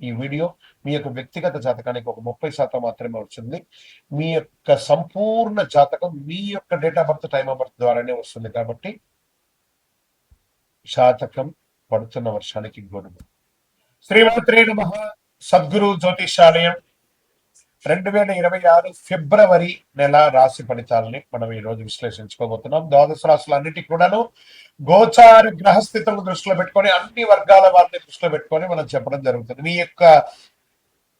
ఈ వీడియో మీ యొక్క వ్యక్తిగత జాతకానికి ఒక ముప్పై శాతం మాత్రమే వచ్చింది. మీ యొక్క సంపూర్ణ జాతకం మీ యొక్క date of birth time of birth ద్వారానే వస్తుంది కాబట్టి జాతకం పడుతున్న వర్షానికి గొడుగు శ్రీమంత్రే నమ. సద్గురు జ్యోతిషాలయం. రెండు వేల ఇరవై ఆరు ఫిబ్రవరి నెల రాశి ఫలితాలని మనం ఈ రోజు విశ్లేషించుకోబోతున్నాం. ద్వాదశ రాశులన్నిటికీ కూడాను గోచార గ్రహస్థితులను దృష్టిలో పెట్టుకొని అన్ని వర్గాల వారిని దృష్టిలో పెట్టుకొని మనం చెప్పడం జరుగుతుంది. మీ యొక్క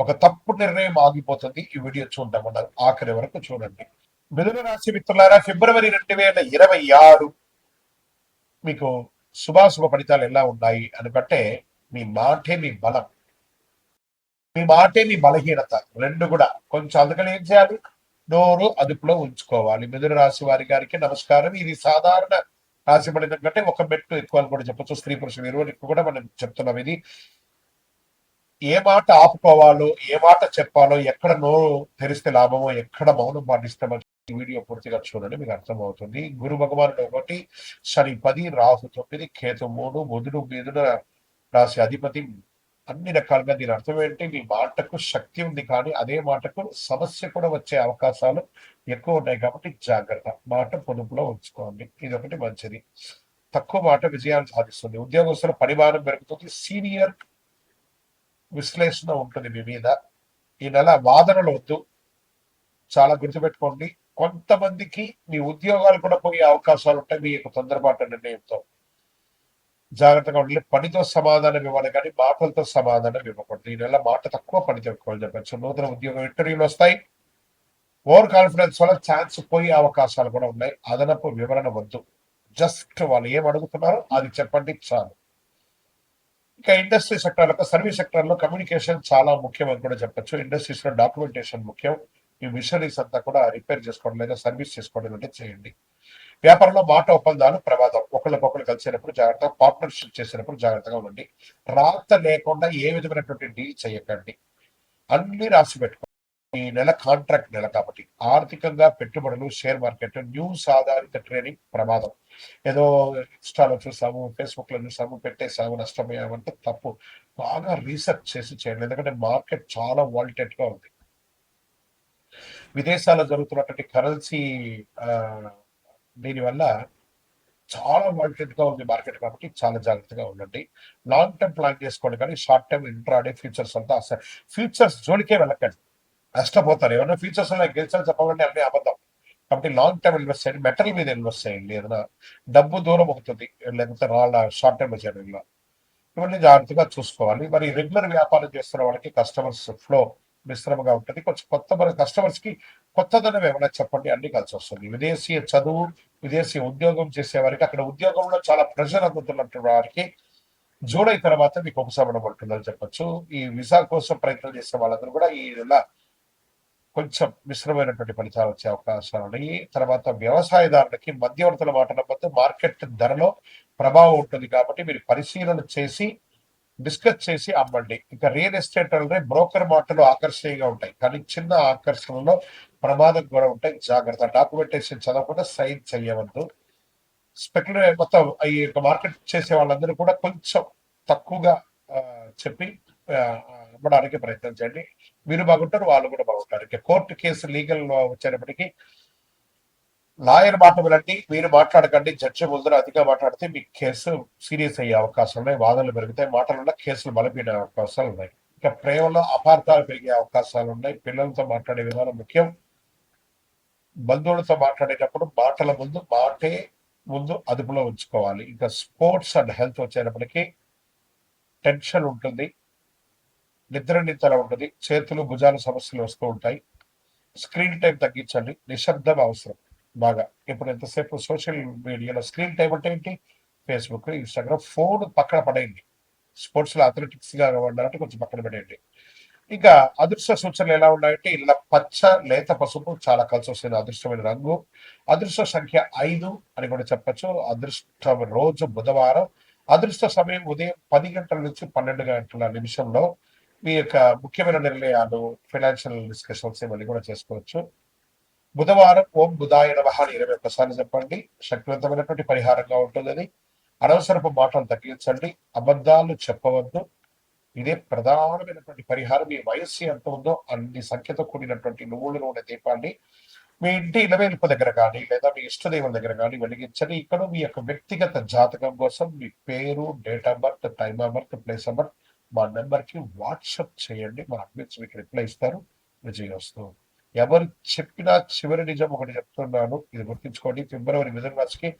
ఒక తప్పు నిర్ణయం ఆగిపోతుంది. ఈ వీడియో చూడడం ఆఖరి వరకు చూడండి. మిథున రాశి మిత్రులారా ఫిబ్రవరి రెండు వేల ఇరవై ఆరు మీకు శుభాశుభ ఫలితాలు ఎలా ఉన్నాయి అనుకంటే మీ మాటే మీ బలం. మీ మాటే మీ బలహీనత. రెండు కూడా. కొంచెం అందుకని ఏం చేయాలి? నోరు అదుపులో ఉంచుకోవాలి. మిథున రాశి వారి గారికి నమస్కారం. ఇది సాధారణ రాశి పడిన కంటే ఒక మెట్టు ఎక్కువ అని కూడా చెప్పొచ్చు. స్త్రీ పురుషులు ఇరువురు ఎక్కువ కూడా మనం చెప్తున్నాం. ఇది ఏ మాట ఆపుకోవాలో ఏ మాట చెప్పాలో ఎక్కడ నోరు తెరిస్తే లాభమో ఎక్కడ మౌనం పాటిస్తామో వీడియో పూర్తిగా చూడండి మీకు అర్థమవుతుంది. గురు భగవానుడు ఒకటి శని పది రాహు తొమ్మిది కేతు మూడు బుధుడు మీదున రాశి అధిపతి. అన్ని రకాలుగా దీని అర్థం ఏంటి? మీ మాటకు శక్తి ఉంది కానీ అదే మాటకు సమస్య కూడా వచ్చే అవకాశాలు ఎక్కువ ఉన్నాయి కాబట్టి జాగ్రత్త. మాట పొదుపులో ఉంచుకోండి. ఇది ఒకటి మంచిది. తక్కువ మాట విజయాలు సాధిస్తుంది. ఉద్యోగస్తుల పరిమాణం పెరుగుతుంది. సీనియర్ విశ్లేషణ ఉంటుంది మీ మీద. ఈ నెల వాదనలు వద్దు. చాలా గుర్తుపెట్టుకోండి. కొంతమందికి మీ ఉద్యోగాలు కూడా పోయే అవకాశాలు ఉంటాయి. మీ యొక్క తొందరపాటు నిర్ణయంతో. జాగ్రత్తగా ఉండాలి పనితో సమాధానం ఇవ్వాలి కానీ మాటలతో సమాధానం ఇవ్వకూడదు. ఈ నెల మాట తక్కువ పని చెప్పుకోవాలి చెప్పచ్చు. నూతన ఉద్యోగం ఇంటర్వ్యూలు వస్తాయి. ఓవర్ కాన్ఫిడెన్స్ వల్ల ఛాన్స్ పోయే అవకాశాలు కూడా ఉన్నాయి. అదనపు వివరణ వద్దు. జస్ట్ వాళ్ళు ఏం అడుగుతున్నారో అది చెప్పండి చాలు. ఇంకా ఇండస్ట్రీ సెక్టర్లో సర్వీస్ సెక్టర్లో కమ్యూనికేషన్ చాలా ముఖ్యం అని కూడా చెప్పచ్చు. ఇండస్ట్రీస్లో డాక్యుమెంటేషన్ ముఖ్యం. ఈ మిషనరీస్ అంతా కూడా రిపేర్ చేసుకోవడం లేదా సర్వీస్ చేసుకోవడం అంటే చేయండి. వ్యాపారంలో మాట ఒప్పందాలు ప్రమాదం ఒకళ్ళకొకరు కలిసినప్పుడు జాగ్రత్త పార్ట్నర్షిప్ చేసినప్పుడు జాగ్రత్తగా ఉండండి. రాత లేకుండా ఏ విధమైనటువంటి డీల్ చేయకండి. అన్ని రాసి పెట్టుకోండి. ఈ నెల కాంట్రాక్ట్ నెల కాబట్టి ఆర్థికంగా పెట్టుబడులు షేర్ మార్కెట్ న్యూస్ ఆధారిత ట్రేడింగ్ ప్రమాదం. ఏదో ఇన్స్టాలో చూసాము ఫేస్బుక్లో చూసాము పెట్టేసాము నష్టపోయామంటే తప్పు. బాగా రీసెర్చ్ చేసి చేయండి. ఎందుకంటే మార్కెట్ చాలా వాల్టెడ్గా ఉంది. విదేశాల్లో జరుగుతున్నటువంటి కరెన్సీ దీనివల్ల చాలా వాల్టెడ్గా ఉంది మార్కెట్ కాబట్టి చాలా జాగ్రత్తగా ఉండండి. లాంగ్ టర్మ్ ప్లాన్ చేసుకోండి కానీ షార్ట్ టర్మ్ ఇంట్రాడే ఫ్యూచర్స్ అంతా అసలు ఫ్యూచర్స్ జోలికే వెళ్ళకండి. నష్టపోతారు. ఏమైనా ఫ్యూచర్స్లో గెలిచాలని చెప్పాలంటే అన్నీ అబద్ధం. కాబట్టి లాంగ్ టర్మ్ ఇన్వెస్ట్ చేయండి. మెటల్ మీద ఇన్వెస్ట్ చేయండి. ఏదైనా డబ్బు దూరం అవుతుంది. లేకపోతే రాళ్ళ షార్ట్ టర్మ్ చేయడంలో ఇవన్నీ జాగ్రత్తగా చూసుకోవాలి. మరి రెగ్యులర్ వ్యాపారం చేస్తున్న వాళ్ళకి కస్టమర్స్ ఫ్లో మిశ్రమంగా ఉంటుంది. కొంచెం కొత్త మన కస్టమర్స్కి కొత్తదనం ఏమైనా చెప్పండి. అన్ని కలిసి వస్తుంది. విదేశీ చదువు విదేశీ ఉద్యోగం చేసే వారికి అక్కడ ఉద్యోగంలో చాలా ప్రెషర్ అందుతున్నట్టు వారికి జూలై తర్వాత మీకు ఉపశమనం ఉంటుందని చెప్పొచ్చు. ఈ విసా కోసం ప్రయత్నం చేసే వాళ్ళందరూ కూడా ఈ నెల కొంచెం మిశ్రమైనటువంటి ఫలితాలు వచ్చే అవకాశాలు ఉన్నాయి. తర్వాత వ్యవసాయదారులకి మధ్యవర్తుల మాటల మధ్య మార్కెట్ ధరలో ప్రభావం ఉంటుంది కాబట్టి మీరు పరిశీలన చేసి డిస్కస్ చేసి అమ్మండి. ఇక రియల్ ఎస్టేట్ అంటే బ్రోకర్ మాటలు ఆకర్షణీయంగా ఉంటాయి. కానీ చిన్న ఆకర్షణలో ప్రమాదం కూడా ఉంటాయి. జాగ్రత్త. డాక్యుమెంటేషన్ చదవకుండా సైన్ చేయవద్దు. స్పెక్యులర్ మొత్తం ఈ యొక్క మార్కెట్ చేసే వాళ్ళందరూ కూడా కొంచెం తక్కువగా చెప్పి అమ్మడానికి ప్రయత్నం చేయండి. మీరు బాగుంటారు వాళ్ళు కూడా బాగుంటారు. ఇక కోర్టు కేసు లీగల్ వచ్చేటప్పటికి లాయర్ మాట వినండి మీరు మాట్లాడకండి జడ్జి ముందర అతిగా మాట్లాడితే మీ కేసు సీరియస్ అయ్యే అవకాశాలు ఉన్నాయి వాదనలు పెరుగుతాయి మాటల వల్ల కేసులు బలపీడే అవకాశాలు ఉన్నాయి. ఇక ప్రేమలో అపార్థాలు పెరిగే అవకాశాలు ఉన్నాయి. పిల్లలతో మాట్లాడే విధానం ముఖ్యం. బంధువులతో మాట్లాడేటప్పుడు మాటల ముందు మాటే ముందు అదుపులో ఉంచుకోవాలి. ఇంకా స్పోర్ట్స్ అండ్ హెల్త్ వచ్చేటప్పటికి టెన్షన్ ఉంటుంది. నిద్ర నిద్ర ఉంటుంది చేతులు భుజాల సమస్యలు వస్తూ ఉంటాయి. స్క్రీన్ టైం తగ్గించండి నిశ్శబ్దం అవసరం బాగా. ఇప్పుడు ఎంతసేపు సోషల్ మీడియాలో స్క్రీన్ టైం అంటే ఏంటి? ఫేస్బుక్ ఇన్స్టాగ్రామ్ ఫోన్ పక్కన పడేయండి. స్పోర్ట్స్లో అథ్లెటిక్స్గా ఉండాలంటే కొంచెం పక్కన పడేయండి ఇంకా అదృష్ట సూచనలు ఎలా ఉన్నాయంటే ఇలా పచ్చ లేత పసుపు చాలా కలిసి వస్తుంది అదృష్టమైన రంగు. అదృష్ట సంఖ్య ఐదు అని కూడా చెప్పచ్చు. అదృష్ట రోజు బుధవారం. అదృష్ట సమయం ఉదయం పది గంటల నుంచి పన్నెండు గంటల నిమిషంలో. మీ యొక్క ముఖ్యమైన నిర్ణయాలు ఫైనాన్షియల్ డిస్కషన్స్ ఇవన్నీ కూడా చేసుకోవచ్చు. బుధవారం ఓం బుధాయ నమః అని ఇరవై ఒక్కసార్లు చెప్పండి. శక్తివంతమైనటువంటి పరిహారంగా ఉంటుంది అది అనవసరపు మాటలు తగ్గించండి. అబద్ధాలు చెప్పవద్దు. ఇదే ప్రధానమైనటువంటి పరిహారం. మీ వయస్సు ఎంత ఉందో అన్ని సంఖ్యతో కూడినటువంటి నువ్వుల నూనె దీపాన్ని మీ ఇంటి ఇలవేల్పు దగ్గర కానీ లేదా మీ ఇష్టదేవుల దగ్గర కానీ వెలిగించండి. ఇక్కడ మీ యొక్క వ్యక్తిగత జాతకం కోసం మీ పేరు date of birth time of birth place of birth మా నెంబర్కి వాట్సాప్ చేయండి మా అడ్మిన్స్ మీకు రిప్లై ఇస్తారు. విజయవస్తు ఎవరు చెప్పినా చివరి నిజం ఒకటి చెప్తున్నాను ఇది గుర్తుంచుకోండి ఫిబ్రవరి మిథున రాశికి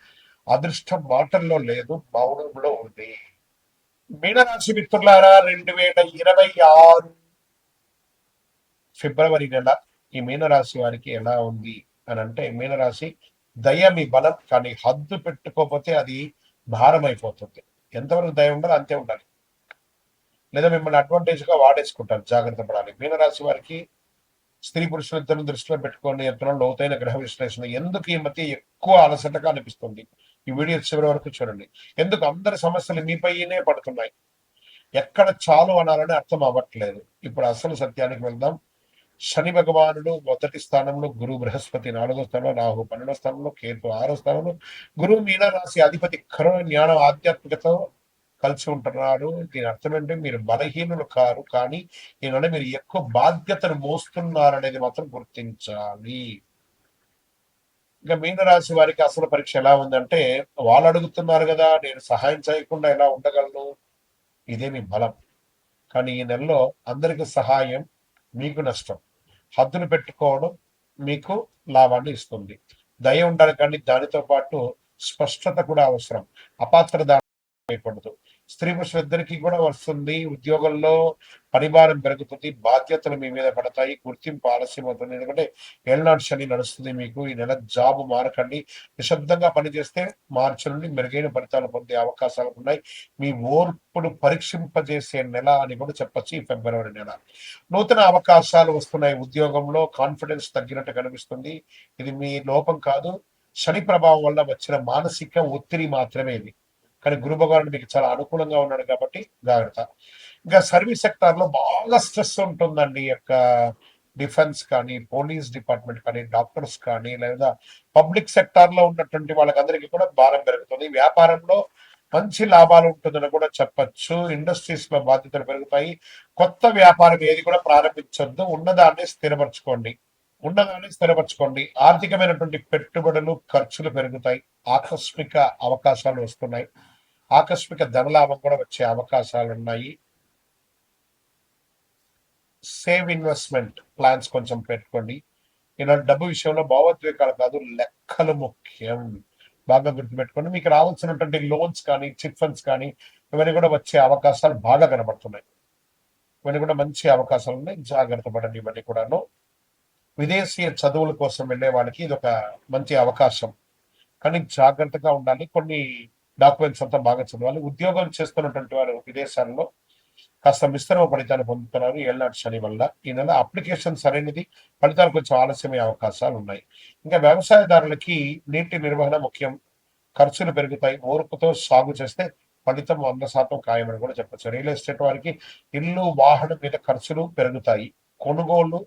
అదృష్టం మాటల్లో లేదు మౌనంలో ఉంది. మీనరాశి మిత్రులారా రెండు వేల ఇరవై ఆరు ఫిబ్రవరి నెల ఈ మీనరాశి వారికి ఎలా ఉంది అని అంటే మీనరాశి దయ మీ బలం కానీ హద్దు పెట్టుకోకపోతే అది భారం అయిపోతుంది ఎంతవరకు దయ ఉండాలి అంతే ఉండాలి. లేదా మిమ్మల్ని అడ్వాంటేజ్గా వాడేసుకుంటారు. జాగ్రత్త పడాలి. మీనరాశి వారికి స్త్రీ పురుషులు ఇద్దరు దృష్టిలో పెట్టుకొని ఎత్తున లోతైన గ్రహ విశ్లేషణ. ఎందుకు ఈ మధ్య ఎక్కువ అలసటగా అనిపిస్తుంది? ఈ వీడియో చివరి వరకు చూడండి. ఎందుకు? అందరి సమస్యలు మీపైనే పడుతున్నాయి. ఎక్కడ చాలు అనాలని అర్థం అవ్వట్లేదు. ఇప్పుడు అసలు సత్యానికి వెళ్దాం. శని భగవానుడు మొదటి స్థానంలో గురు బృహస్పతి నాలుగో స్థానంలో రాహు పన్నెండో స్థానంలో కేతు ఆరో స్థానంలో గురువు మీనరాశి అధిపతి కరుణ జ్ఞానం ఆధ్యాత్మికతో కలిసి ఉంటున్నాడు. దీని అర్థం ఏంటంటే మీరు బలహీనులు కారు కానీ దీనివల్ల మీరు ఎక్కువ బాధ్యతను మోస్తున్నారనేది మాత్రం గుర్తించాలి. ఇంకా మీనరాశి వారికి అసలు పరీక్ష ఎలా ఉందంటే వాళ్ళు అడుగుతున్నారు కదా నేను సహాయం చేయకుండా ఎలా ఉండగలను? ఇదే మీ బలం. కానీ ఈ నెలలో అందరికి సహాయం మీకు నష్టం. హద్దులు పెట్టుకోవడం మీకు లాభాన్ని ఇస్తుంది. దయ ఉండాలి కానీ దానితో పాటు స్పష్టత కూడా అవసరం. అపాత్ర దాని చేయకూడదు స్త్రీ పురుషులిద్దరికీ కూడా వస్తుంది. ఉద్యోగంలో పరిమాణం పెరుగుతుంది. బాధ్యతలు మీ మీద పడతాయి. గుర్తింపు ఆలస్యం అవుతుంది. ఎందుకంటే ఏళ్ళనాడు శని నడుస్తుంది మీకు. ఈ నెల జాబ్ మారకండి. నిశ్శబ్దంగా పనిచేస్తే మార్చి నుండి మెరుగైన ఫలితాలు పొందే అవకాశాలు ఉన్నాయి. మీ ఓర్పును పరీక్షింపజేసే నెల అని కూడా చెప్పచ్చు ఈ ఫిబ్రవరి నెల. నూతన అవకాశాలు వస్తున్నాయి. ఉద్యోగంలో కాన్ఫిడెన్స్ తగ్గినట్టు కనిపిస్తుంది. ఇది మీ లోపం కాదు. శని ప్రభావం వల్ల వచ్చిన మానసిక ఒత్తిడి మాత్రమే ఇది. కానీ గురు భగవానుడు మీకు చాలా అనుకూలంగా ఉన్నాడు కాబట్టి జాగ్రత్త. ఇంకా సర్వీస్ సెక్టార్లో బాగా స్ట్రెస్ ఉంటుందండి యొక్క డిఫెన్స్ కానీ పోలీస్ డిపార్ట్మెంట్ కానీ డాక్టర్స్ కానీ లేదా పబ్లిక్ సెక్టార్లో ఉన్నటువంటి వాళ్ళకందరికీ కూడా భారం పెరుగుతుంది. వ్యాపారంలో మంచి లాభాలు ఉంటుందని కూడా చెప్పచ్చు. ఇండస్ట్రీస్లో బాధ్యతలు పెరుగుతాయి. కొత్త వ్యాపారం ఏది కూడా ప్రారంభించొద్దు. ఉన్నదాన్ని స్థిరపరచుకోండి. ఉన్నదాన్ని స్థిరపరచుకోండి. ఆర్థికమైనటువంటి పెట్టుబడులు ఖర్చులు పెరుగుతాయి. ఆకస్మిక అవకాశాలు వస్తున్నాయి. ఆకస్మిక ధనలాభం కూడా వచ్చే అవకాశాలు ఉన్నాయి. సేవ్ ఇన్వెస్ట్మెంట్ ప్లాన్స్ కొంచెం పెట్టుకోండి. ఇలాంటి డబ్బు విషయంలో భావోద్వేగాలు కాదు లెక్కలు ముఖ్యం. బాగా గుర్తుపెట్టుకోండి. మీకు రావాల్సినటువంటి లోన్స్ కానీ చిట్ ఫండ్స్ కానీ ఇవన్నీ కూడా వచ్చే అవకాశాలు బాగా కనబడుతున్నాయి. ఇవన్నీ కూడా మంచి అవకాశాలు ఉన్నాయి. జాగ్రత్త పడండి ఇవన్నీ కూడాను. విదేశీయ చదువుల కోసం వెళ్ళే వాళ్ళకి ఇది ఒక మంచి అవకాశం. కానీ జాగ్రత్తగా ఉండాలి. కొన్ని డాక్యుమెంట్స్ అంతా బాగా చదవాలి. ఉద్యోగం చేస్తున్నటువంటి వారు విదేశాల్లో కాస్త మిశ్రమ ఫలితాన్ని పొందుతున్నారు ఏళ్ళనాటి శని వల్ల. ఈ నెల అప్లికేషన్ సరైనది. ఫలితాలు కొంచెం ఆలస్యమయ్యే అవకాశాలు ఉన్నాయి. ఇంకా వ్యవసాయదారులకి నీటి నిర్వహణ ముఖ్యం. ఖర్చులు పెరుగుతాయి. ఓర్పుతో సాగు చేస్తే ఫలితం వంద శాతం ఖాయమని కూడా చెప్పచ్చు. రియల్ ఎస్టేట్ వారికి ఇల్లు వాహనం మీద ఖర్చులు పెరుగుతాయి. కొనుగోలు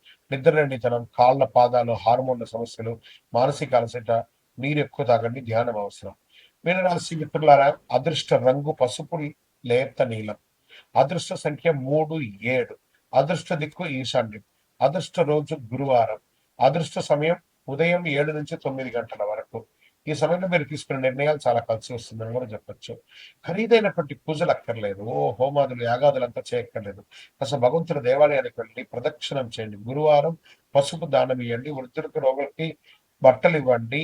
నిద్రలేనితనం కాళ్ళ పాదాలు హార్మోన్ల సమస్యలు మానసిక అలసట నీరు ఎక్కువ తాగండి ధ్యానం అవసరం. మీనరాశి మిత్రులారా అదృష్ట రంగు పసుపు లేత నీలం. అదృష్ట సంఖ్య మూడు ఏడు. అదృష్ట దిక్కు ఈశాన్యం. అదృష్ట రోజు గురువారం. అదృష్ట సమయం ఉదయం ఏడు నుంచి తొమ్మిది గంటల వరకు. ఈ సమయంలో మీరు తీసుకునే నిర్ణయాలు చాలా కలిసి వస్తుందని కూడా చెప్పొచ్చు. ఖరీదైనటువంటి పూజలు అక్కర్లేదు. ఓ హోమాదులు యాగాదులు అంతా చేయక్కర్లేదు. అసలు భగవంతుడి దేవాలయానికి వెళ్ళి ప్రదక్షిణం చేయండి. గురువారం పసుపు దానం ఇవ్వండి వృద్ధులకు రోగులకి బట్టలు ఇవ్వండి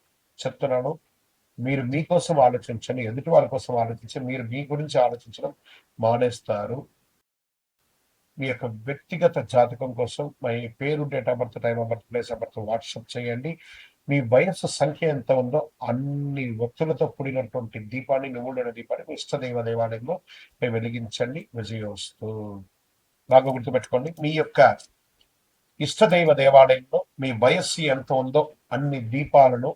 చెప్తున్నాను. మీరు మీకోసం ఆలోచించండి. ఎదుటి వాళ్ళ కోసం ఆలోచించి మీరు మీ గురించి ఆలోచించడం మానేస్తారు. మీ యొక్క వ్యక్తిగత జాతకం కోసం మీ పేరు date of birth time of birth place of birth WhatsApp చేయండి. మీ వయస్సు సంఖ్య ఎంత ఉందో అన్ని వ్యక్తులతో కూడినటువంటి దీపాన్ని నువ్వుడైన దీపాన్ని మీ ఇష్టదైవ దేవాలయంలో మేము వెలిగించండి. విజయోస్తూ. బాగా గుర్తుపెట్టుకోండి. మీ యొక్క ఇష్టదైవ దేవాలయంలో మీ వయస్సు ఎంత ఉందో అన్ని దీపాలను